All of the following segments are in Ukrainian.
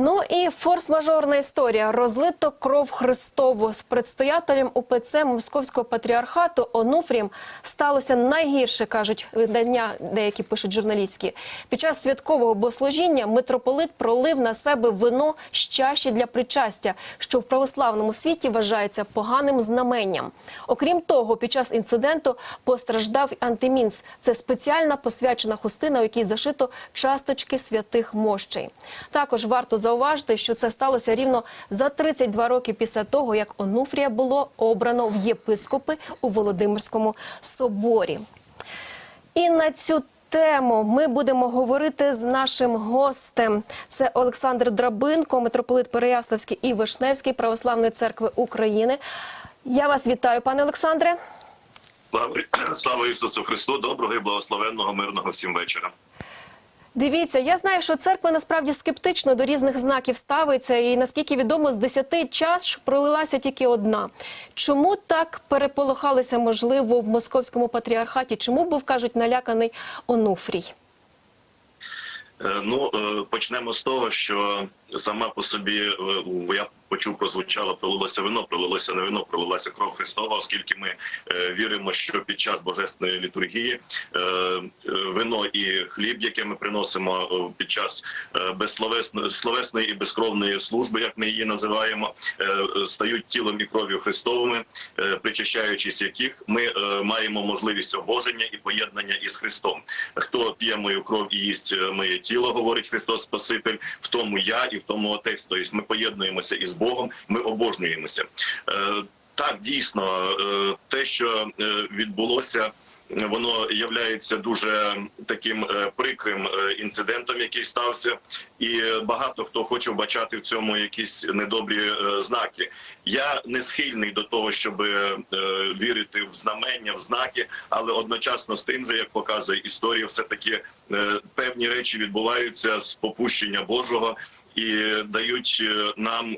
Ну і форс-мажорна історія. Розлито кров Христову з предстоятелем УПЦ Московського патріархату Онуфрієм сталося найгірше, кажуть видання, деякі пишуть журналістські. Під час святкового богослужіння митрополит пролив на себе вино з чаші для причастя, що в православному світі вважається поганим знаменням. Окрім того, під час інциденту постраждав антимінс. Це спеціальна посвячена хустина, у якій зашито часточки святих мощей. Також варто зауважити, що це сталося рівно за 32 роки після того, як Онуфрія було обрано в єпископи у Володимирському соборі. І на цю тему ми будемо говорити з нашим гостем. Це Олександр Драбинко, митрополит Переяславський і Вишневський православної церкви України. Я вас вітаю, пане Олександре. Слава, слава Ісусу Христу, доброго і благословенного мирного всім вечора. Дивіться, я знаю, що церква насправді скептично до різних знаків ставиться, і наскільки відомо, з десяти чаш пролилася тільки одна. Чому так переполохалися, можливо, в московському патріархаті? Чому був кажуть наляканий Онуфрій? Е, Ну е, почнемо з того, що сама по собі е, я почув, прозвучало пролилося вино, пролилося не вино, пролилася кров Христова, оскільки ми е, віримо, що під час божественної літургії е, вино і хліб, яке ми приносимо під час безсловесної словесної і безкровної служби, як ми її називаємо, стають тілом і кров'ю Христовими, причащаючись яких ми маємо можливість обоження і поєднання із Христом. Хто п'є мою кров і їсть моє тіло, говорить Христос Спаситель, в тому я і тому Отець. Тобто ми поєднуємося із Богом, ми обожнюємося. Так, дійсно, е, те, що е, відбулося. Воно являється дуже таким е, прикрим інцидентом, який стався, і багато хто хоче вбачати в цьому якісь недобрі знаки. Я не схильний до того, щоб вірити в знамення, в знаки, але одночасно з тим же, як показує історія, все таки певні речі відбуваються з попущення Божого і дають нам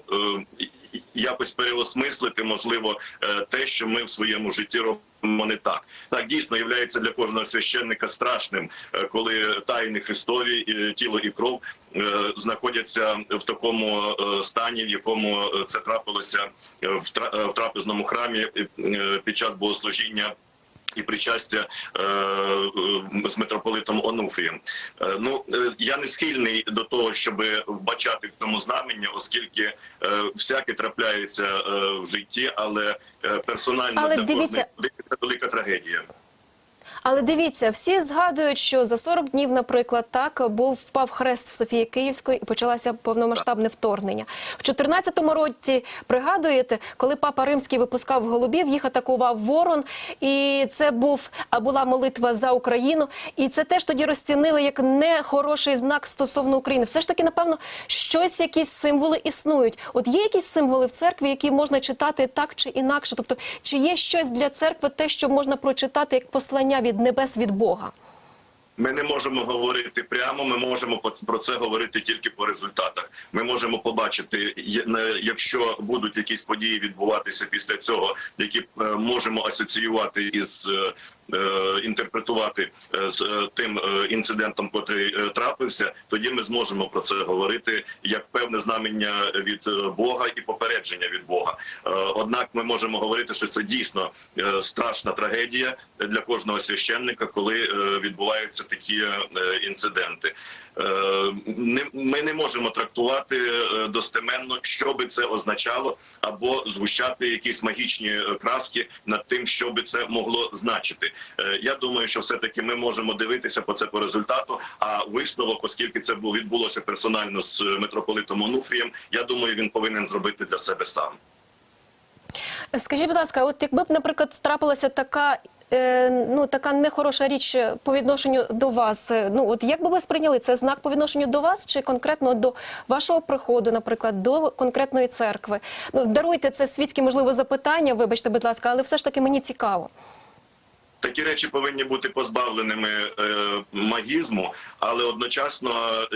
якось переосмислити, можливо, е, те, що ми в своєму житті робимо не так. Так дійсно є для кожного священника страшним, е, коли тайни Христові, е, тіло і кров знаходяться в такому стані, в якому це трапилося в тра- трапезному храмі під час богослужіння і причастя е, е, з митрополитом Онуфрієм. Е, ну е, я не схильний до того, щоб вбачати в цьому знамення, оскільки е, всяке трапляється е, в житті, але е, персонально Але для дивіться- кожної людини це велика трагедія. Але дивіться, всі згадують, що за 40 днів, наприклад, так був впав хрест Софії Київської і почалося повномасштабне вторгнення. В 14-му році пригадуєте, коли папа Римський випускав голубів, їх атакував ворон, і це був а була молитва за Україну. І це теж тоді розцінили як нехороший знак стосовно України. Все ж таки, напевно, щось, якісь символи існують. От є якісь символи в церкві, які можна читати так чи інакше. Тобто, чи є щось для церкви, те, що можна прочитати як послання від небес від Бога? Ми не можемо говорити прямо. Ми можемо про це говорити тільки по результатах. Ми можемо побачити, якщо будуть якісь події відбуватися після цього, які е, можемо асоціювати із е, інтерпретувати е, з е, тим е, інцидентом, котрий трапився, тоді ми зможемо про це говорити як певне знамення від е, Бога і попередження від Бога. Е, Однак ми можемо говорити, що це дійсно е, страшна трагедія для кожного священника, коли е, відбуваються такі е, інциденти. Е, Ми не можемо трактувати е, достеменно, що би це означало, або згущати якісь магічні е, краски над тим, що би це могло значити. Я думаю, що все таки ми можемо дивитися по це по результату. А висновок, оскільки це відбулося персонально з митрополитом Онуфрієм, я думаю, він повинен зробити для себе сам. Скажіть, будь ласка, от якби б, наприклад, трапилася така. Е, Ну, така нехороша річ по відношенню до вас. е, Ну, от як би ви сприйняли це знак по відношенню до вас, чи конкретно до вашого приходу, наприклад, до конкретної церкви? Ну, даруйте це світське, можливо, запитання, вибачте, будь ласка, але все ж таки мені цікаво. Такі речі повинні бути позбавленими е, магізму, але одночасно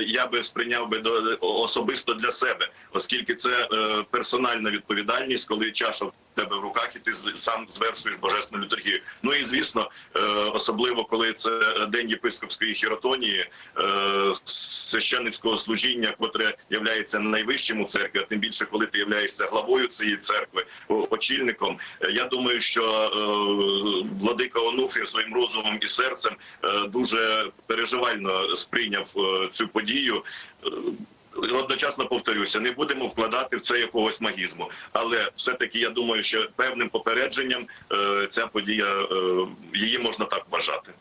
я би сприйняв би до особисто для себе, оскільки це е, персональна відповідальність, коли чаша тебе в руках, і ти сам звершуєш божественну літургію. Ну і звісно, е, особливо коли це день єпископської хіротонії, е, священницького служіння, котре являється найвищим у церкві, а тим більше, коли ти являєшся главою цієї церкви, очільником. Я думаю, що е, владика Онуфрій своїм розумом і серцем дуже переживально сприйняв цю подію. Одночасно повторюся, не будемо вкладати в це якогось магізму, але все-таки я думаю, що певним попередженням е, ця подія е, її можна так вважати.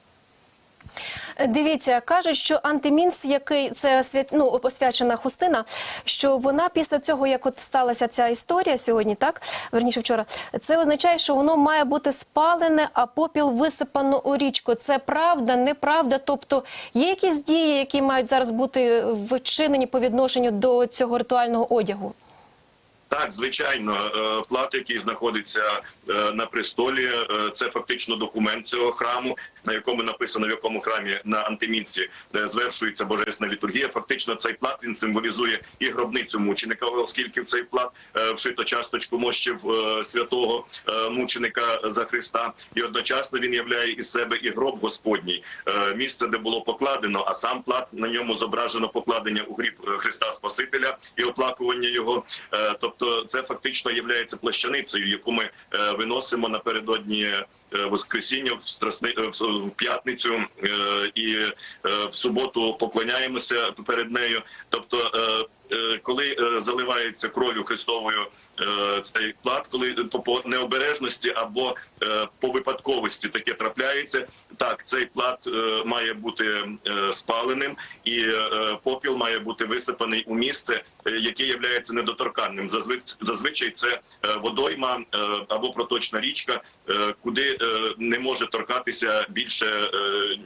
Е, Дивіться, кажуть, що антимінс, який це свят... ну, освячена хустина, що вона після цього, як от сталася ця історія сьогодні, так верніше вчора, це означає, що воно має бути спалене, а попіл висипано у річку. Це правда, неправда. Тобто є якісь дії, які мають зараз бути вчинені по відношенню до цього ритуального одягу. Так, звичайно, е, плат, який знаходиться е, на престолі, це фактично документ цього храму, на якому написано в якому храмі на антимінці звершується божественна літургія. Фактично, цей плат він символізує і гробницю мученика, оскільки в цей плат е, вшито часточку мощів е, святого е, мученика за Христа, і одночасно він являє із себе і гроб Господній, місце, де було покладено, а сам плат на ньому зображено покладення у гріб Христа Спасителя і оплакування його. Тобто, це фактично є плащаницею, яку ми виносимо напередодні Воскресіння в страсни е, в в п'ятницю е, і е, в суботу поклоняємося перед нею. Тобто, е, коли е, заливається кров'ю Христовою е, цей плат, коли по- необережності або е, по випадковості таке трапляється, так цей плат е, має бути е, спаленим, і е, попіл має бути висипаний у місце, е, яке є недоторканним. Зазвич- Зазвичай це е, водойма е, або проточна річка, е, куди е, не може торкатися більше е,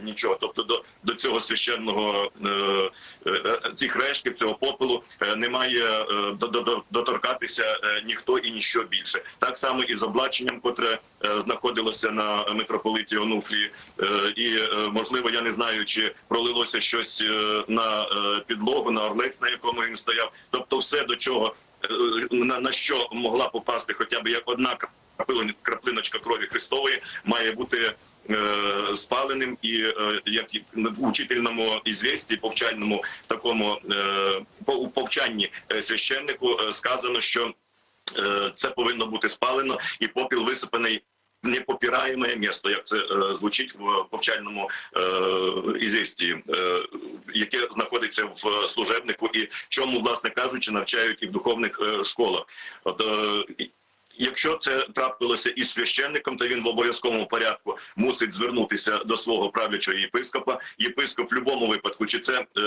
нічого. Тобто до, до цього священного е, е, цих рештків, цього попелу е, не має е, до- до- до- доторкатися е, ніхто і ніщо більше. Так само і з облаченням, котре е, знаходилося на митрополиті Онуфрії, Е, і е, можливо, я не знаю, чи пролилося щось е, на е, підлогу, на орлець, на якому він стояв. Тобто, все до чого е, на, на що могла попасти, хоча б як одна краплин- краплиночка крові Христової, має бути е, спаленим і е, як в учительному ізвісті, повчальному такому е, по- повчанні е, священнику е, сказано, що е, це повинно бути спалено і попіл висипаний. Непопираєме місто, як це е, звучить в повчальному е, ізвісті, е, яке знаходиться в служебнику, і чому, власне кажучи, навчають і в духовних е, школах. От е, Якщо це трапилося із священником, то він в обов'язковому порядку мусить звернутися до свого правлячого єпископа. Єпископ в будь-якому випадку, чи це е,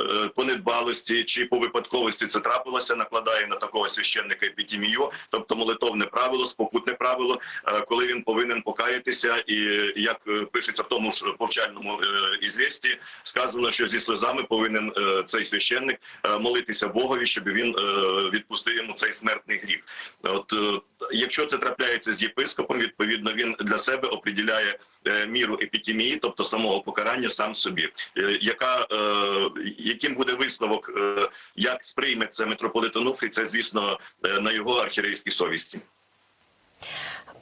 е, по недбалості, чи по випадковості це трапилося, накладає на такого священника епітімію, тобто молитовне правило, спокутне правило, е, коли він повинен покаятися, і як е, пишеться в тому ж повчальному е, ізвісті, сказано, що зі сльозами повинен е, цей священник е, молитися Богові, щоб він е, відпустив йому цей смертний гріх. От е, якщо це трапляється з єпископом, відповідно він для себе определяє е, міру епітемії, тобто самого покарання сам собі. Е, Яка е, яким буде висновок, як сприйме це митрополит Онуфрій, це звісно на його архірейській совісті.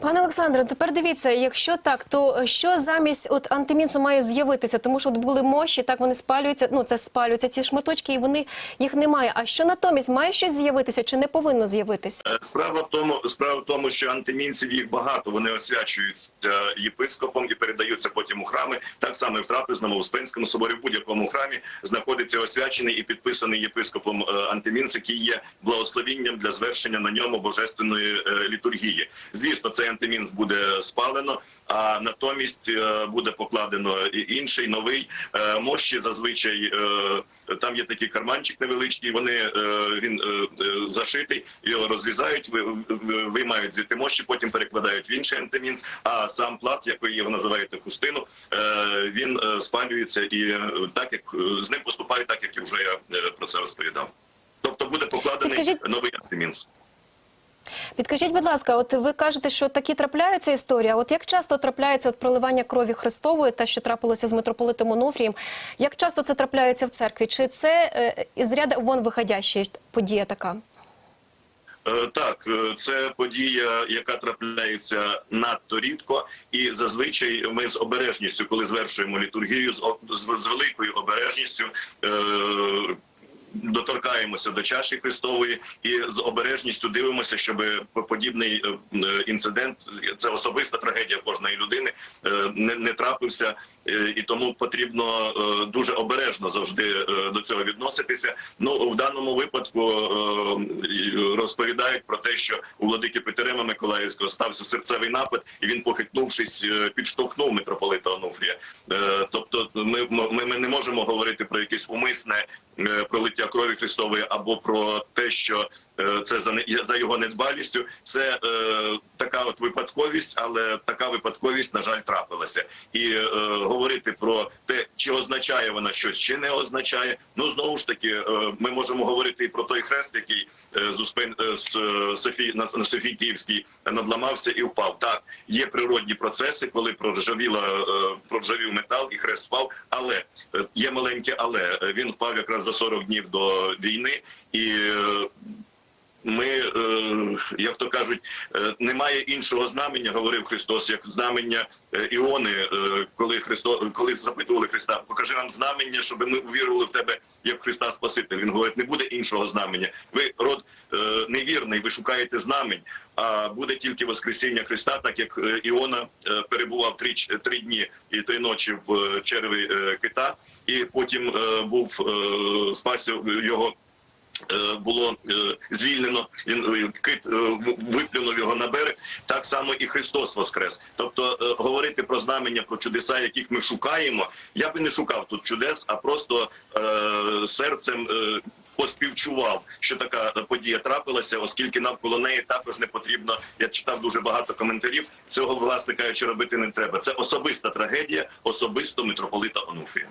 Пане Олександре, тепер дивіться, якщо так, то що замість от антимінсу має з'явитися? Тому що от були мощі, так вони спалюються. Ну це спалюються ці шматочки, і вони їх немає. А що натомість має щось з'явитися чи не повинно з'явитися? Е, Справа в тому, справа в тому, що антимінців їх багато. Вони освячуються єпископом і передаються потім у храми. Так само і в трапезному, Успенському соборі, в будь-якому храмі знаходиться освячений і підписаний єпископом е, антимінц, який є благословінням для звершення на ньому божественної е, літургії. Звісно, цей антимінц буде спалено, а натомість е, буде покладено інший новий Е, мощі. Зазвичай е, там є такий карманчик невеличкий. Вони він зашитий, його розрізають, ви- ви- виймають звідти мощі, потім перекладають в інший антимінц. А сам плат, як ви його називаєте хустину, він спалюється і так як з ним поступають, так як і вже я про це розповідав. Тобто буде покладений новий антимінц. Підкажіть, будь ласка, от ви кажете, що такі трапляються історії. а От як часто трапляється от проливання крові Христової, те, що трапилося з митрополитом Онуфрієм, як часто це трапляється в церкві? Чи це е, із ряду вон виходяща подія така? Е, Так, е, це подія, яка трапляється надто рідко, і зазвичай ми з обережністю, коли звершуємо літургію, з, великою обережністю. Е- Доторкаємося до чаші Христової і з обережністю дивимося, щоб подібний е, е, інцидент це особиста трагедія кожної людини е, не, трапився, і тому потрібно дуже обережно завжди до цього відноситися. Ну в даному випадку розповідають про те, що у владики Петерема Миколаївського стався серцевий напад, і він, похитнувшись, підштовхнув митрополита Онуфрія. Тобто, ми, ми, ми не можемо говорити про якесь умисне пролиття крові Христової або про те, що е, це за його недбалістю. Це е, така от випадковість, але така випадковість, на жаль, трапилася. І е, говорити про те, чи означає вона щось, чи не означає. Ну знову ж таки, е, ми можемо говорити і про той хрест, який е, з Успен е, з е, на, на Софії Київській надламався і впав. Так, є природні процеси, коли проржавіла е, проржавів метал і хрест впав. Але е, є маленьке, але Е, він впав якраз за 40 днів до війни і. Ми, е, як то кажуть, е, немає іншого знамення, говорив Христос, як знамення е, Іони, коли Христо, коли запитували Христа, покажи нам знамення, щоб ми увірували в тебе як Христа Спаситель. Він говорить, не буде іншого знамення. Ви род невірний, ви шукаєте знамень, а буде тільки Воскресіння Христа, так як Іона перебував три, три дні і три ночі в черві кита, і потім був спасся його було е, звільнено, він е, кит е, виплюнув його на берег. Так само і Христос воскрес. Тобто е, говорити про знамення, про чудеса, яких ми шукаємо. Я би не шукав тут чудес, а просто е, серцем. Е, Поспівчував, що така подія трапилася, оскільки навколо неї також не потрібно. Я читав дуже багато коментарів. Цього власне кажучи, робити не треба. Це особиста трагедія, особисто митрополита Онуфрія.